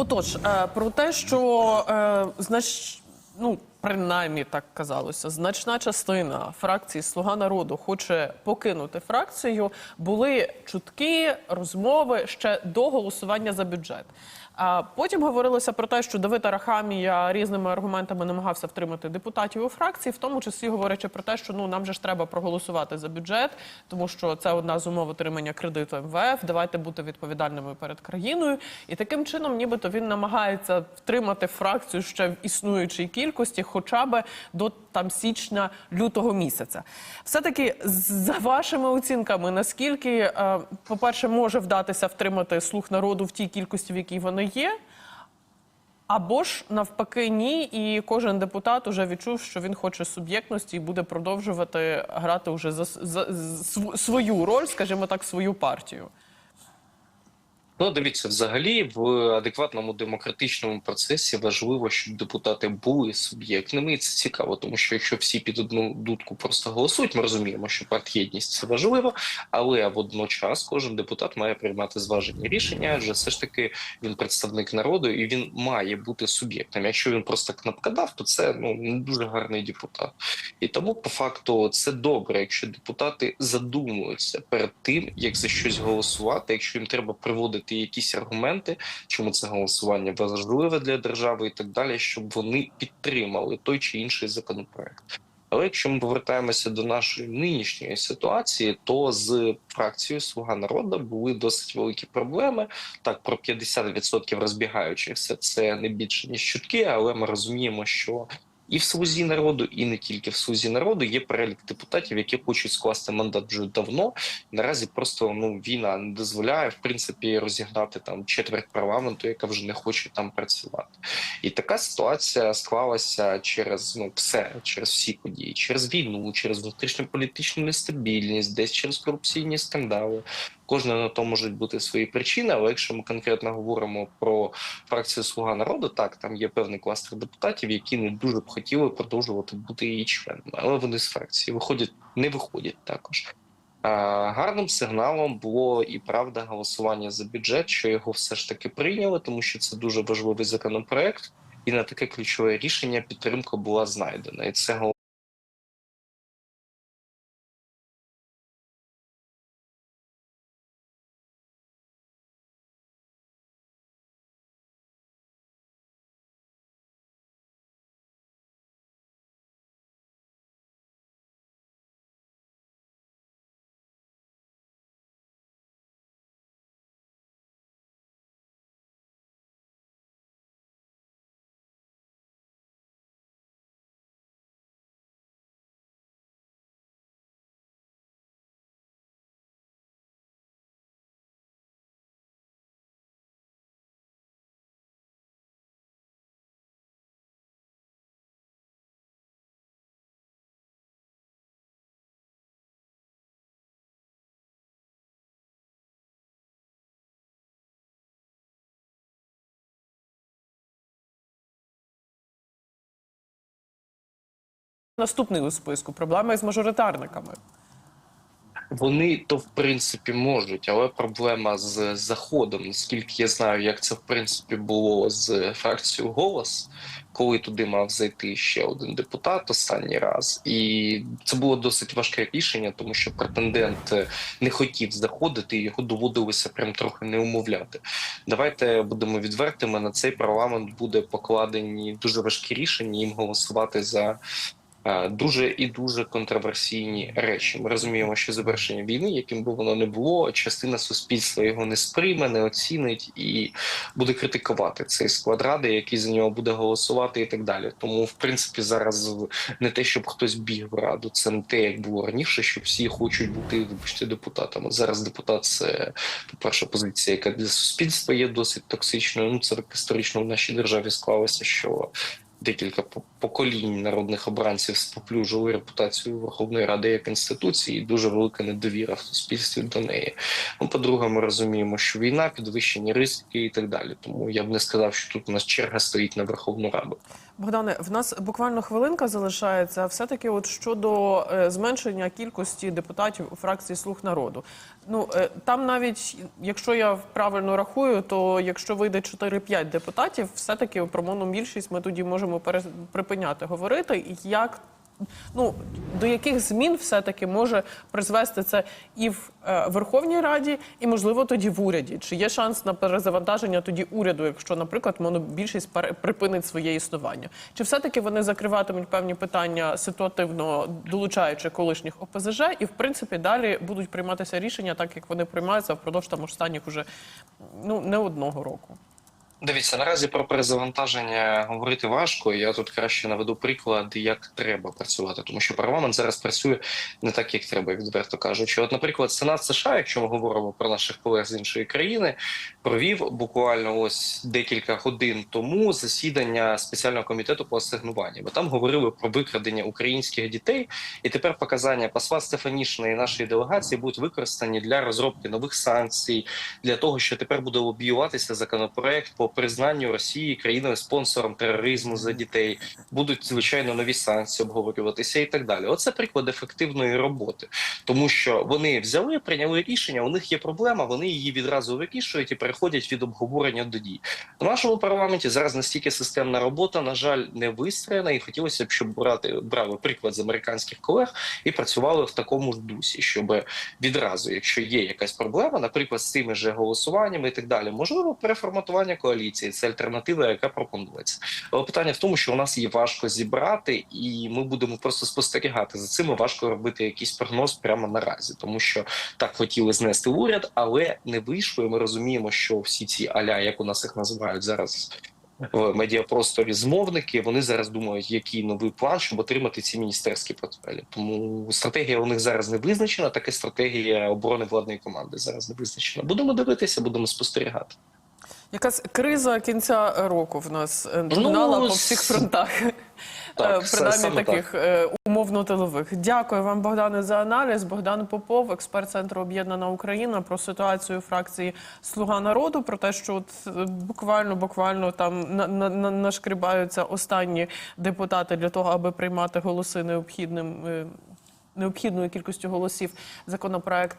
Отож, е, про те, що е, знач... ну, принаймні так казалося, значна частина фракції Слуга народу хоче покинути фракцію. Були чутки, розмови ще до голосування за бюджет. А потім говорилося про те, що Давид Арахамія різними аргументами намагався втримати депутатів у фракції, в тому числі говорячи про те, що ну нам же ж треба проголосувати за бюджет, тому що це одна з умов отримання кредиту МВФ. Давайте бути відповідальними перед країною. І таким чином, нібито він намагається втримати фракцію ще в існуючій кількості, хоча б до там січня лютого місяця. Все таки, за вашими оцінками, наскільки, е, по-перше, може вдатися втримати слух народу в тій кількості, в якій вони є. Або ж навпаки, ні, і кожен депутат уже відчув, що він хоче суб'єктності і буде продовжувати грати уже за, за, за свою роль, скажімо так, свою партію. Ну, дивіться, взагалі в адекватному демократичному процесі важливо, щоб депутати були суб'єктними, і це цікаво, тому що якщо всі під одну дудку просто голосують, ми розуміємо, що партієдність це важливо, але водночас кожен депутат має приймати зважені рішення, адже все ж таки він представник народу і він має бути суб'єктом. Якщо він просто кнопкодав, то це ну не дуже гарний депутат. І тому, по факту, це добре, якщо депутати задумуються перед тим, як за щось голосувати, якщо їм треба приводити якісь аргументи, чому це голосування важливе для держави, і так далі, щоб вони підтримали той чи інший законопроект. Але якщо ми повертаємося до нашої нинішньої ситуації, то з фракцією Слуга народу були досить великі проблеми. Так, про 50% розбігаючихся це не більше ніж чутки, але ми розуміємо, що і в слузі народу, і не тільки в слузі народу є перелік депутатів, які хочуть скласти мандат вже давно. Наразі просто ну війна не дозволяє в принципі розігнати там четверть парламенту, яка вже не хоче там працювати. І така ситуація склалася через ну все, через всі події, через війну, через внутрішньополітичну нестабільність, десь через корупційні скандали. Кожна на то можуть бути свої причини, але якщо ми конкретно говоримо про фракцію Слуга народу, так там є певний кластер депутатів, які не дуже б хотіли продовжувати бути її членами, але вони з фракції виходять, не виходять також. Гарним сигналом було і правда голосування за бюджет, що його все ж таки прийняли, тому що це дуже важливий законопроект, і на таке ключове рішення підтримка була знайдена, і це Наступний у списку проблеми з мажоритарниками. Вони то в принципі можуть, але проблема з заходом, наскільки я знаю, як це в принципі було з фракцією голос, коли туди мав зайти ще один депутат останній раз, і це було досить важке рішення, тому що претендент не хотів заходити, і його доводилося прям трохи не умовляти. Давайте будемо відвертими. На цей парламент буде покладені дуже важкі рішення їм голосувати за. Е, Дуже і дуже контроверсійні речі. Ми розуміємо, що завершення війни, яким би воно не було, частина суспільства його не сприйме, не оцінить і буде критикувати цей склад ради, який за нього буде голосувати, і так далі. Тому, в принципі, зараз не те, щоб хтось біг в раду, це не те, як було раніше, що всі хочуть бути вибачте депутатами. Зараз депутат це по перше позиція, яка для суспільства є досить токсичною. Ну це так історично в нашій державі склалося, що декілька по- поколінь народних обранців споплюжили репутацію Верховної Ради як інституції, і дуже велика недовіра в суспільстві до неї. Ну, по-друге, ми розуміємо, що війна, підвищені ризики і так далі. Тому я б не сказав, що тут у нас черга стоїть на Верховну Раду. Богдане, в нас буквально хвилинка залишається. Все-таки, от щодо е, зменшення кількості депутатів у фракції Слуг народу. Ну е, там навіть, якщо я правильно рахую, то якщо вийде 4-5 депутатів, все-таки про монобільшість ми тоді можемо пере- припиняти говорити. Як ну до яких змін все-таки може призвести це і в е, Верховній Раді, і можливо тоді в уряді? Чи є шанс на перезавантаження тоді уряду, якщо, наприклад, монобільшість припинить своє існування? Чи все-таки вони закриватимуть певні питання ситуативно, долучаючи колишніх ОПЗЖ, і в принципі далі будуть прийматися рішення, так як вони приймаються впродовж там останніх уже ну не одного року? Дивіться, наразі про перезавантаження говорити важко. Я тут краще наведу приклад, як треба працювати, тому що парламент зараз працює не так, як треба, відверто кажучи. От, наприклад, Сенат США, якщо ми говоримо про наших колег з іншої країни, провів буквально ось декілька годин тому засідання спеціального комітету по асигнуванню. Бо там говорили про викрадення українських дітей, і тепер показання посла Стефанішина і нашої делегації будуть використані для розробки нових санкцій, для того, що тепер буде лобіюватися законопроект по признанню Росії країною спонсором тероризму за дітей. Будуть звичайно нові санкції обговорюватися і так далі. Оце приклад ефективної роботи, тому що вони взяли, прийняли рішення. У них є проблема, вони її відразу вирішують і переходять від обговорення до дій. В нашому парламенті зараз настільки системна робота, на жаль, не вистроєна, і хотілося б, щоб брати брали приклад з американських колег і працювали в такому ж дусі, щоб відразу, якщо є якась проблема, наприклад, з тими же голосуваннями і так далі, можливо, переформатування коаліції це альтернатива, яка пропонується. Але питання в тому, що у нас її важко зібрати, і ми будемо просто спостерігати за цим. Важко робити якийсь прогноз прямо наразі, тому що так хотіли знести уряд, але не вийшло. І ми розуміємо, що всі ці аля, як у нас їх називають зараз. В медіапросторі змовники вони зараз думають, який новий план, щоб отримати ці міністерські портфелі. Тому стратегія у них зараз не визначена. Так і стратегія оборони владної команди зараз не визначена. Будемо дивитися, будемо спостерігати. Якась криза кінця року в нас е, догнала по всіх фронтах. Так, Е, Принаймні таких е, умовно тилових. Дякую вам, Богдане, за аналіз. Богдан Попов, експерт центру Об'єднана Україна, про ситуацію фракції Слуга народу, про те, що от буквально буквально там на, на, на, нашкрібаються останні депутати для того, аби приймати голоси необхідним. Необхідною кількістю голосів законопроекти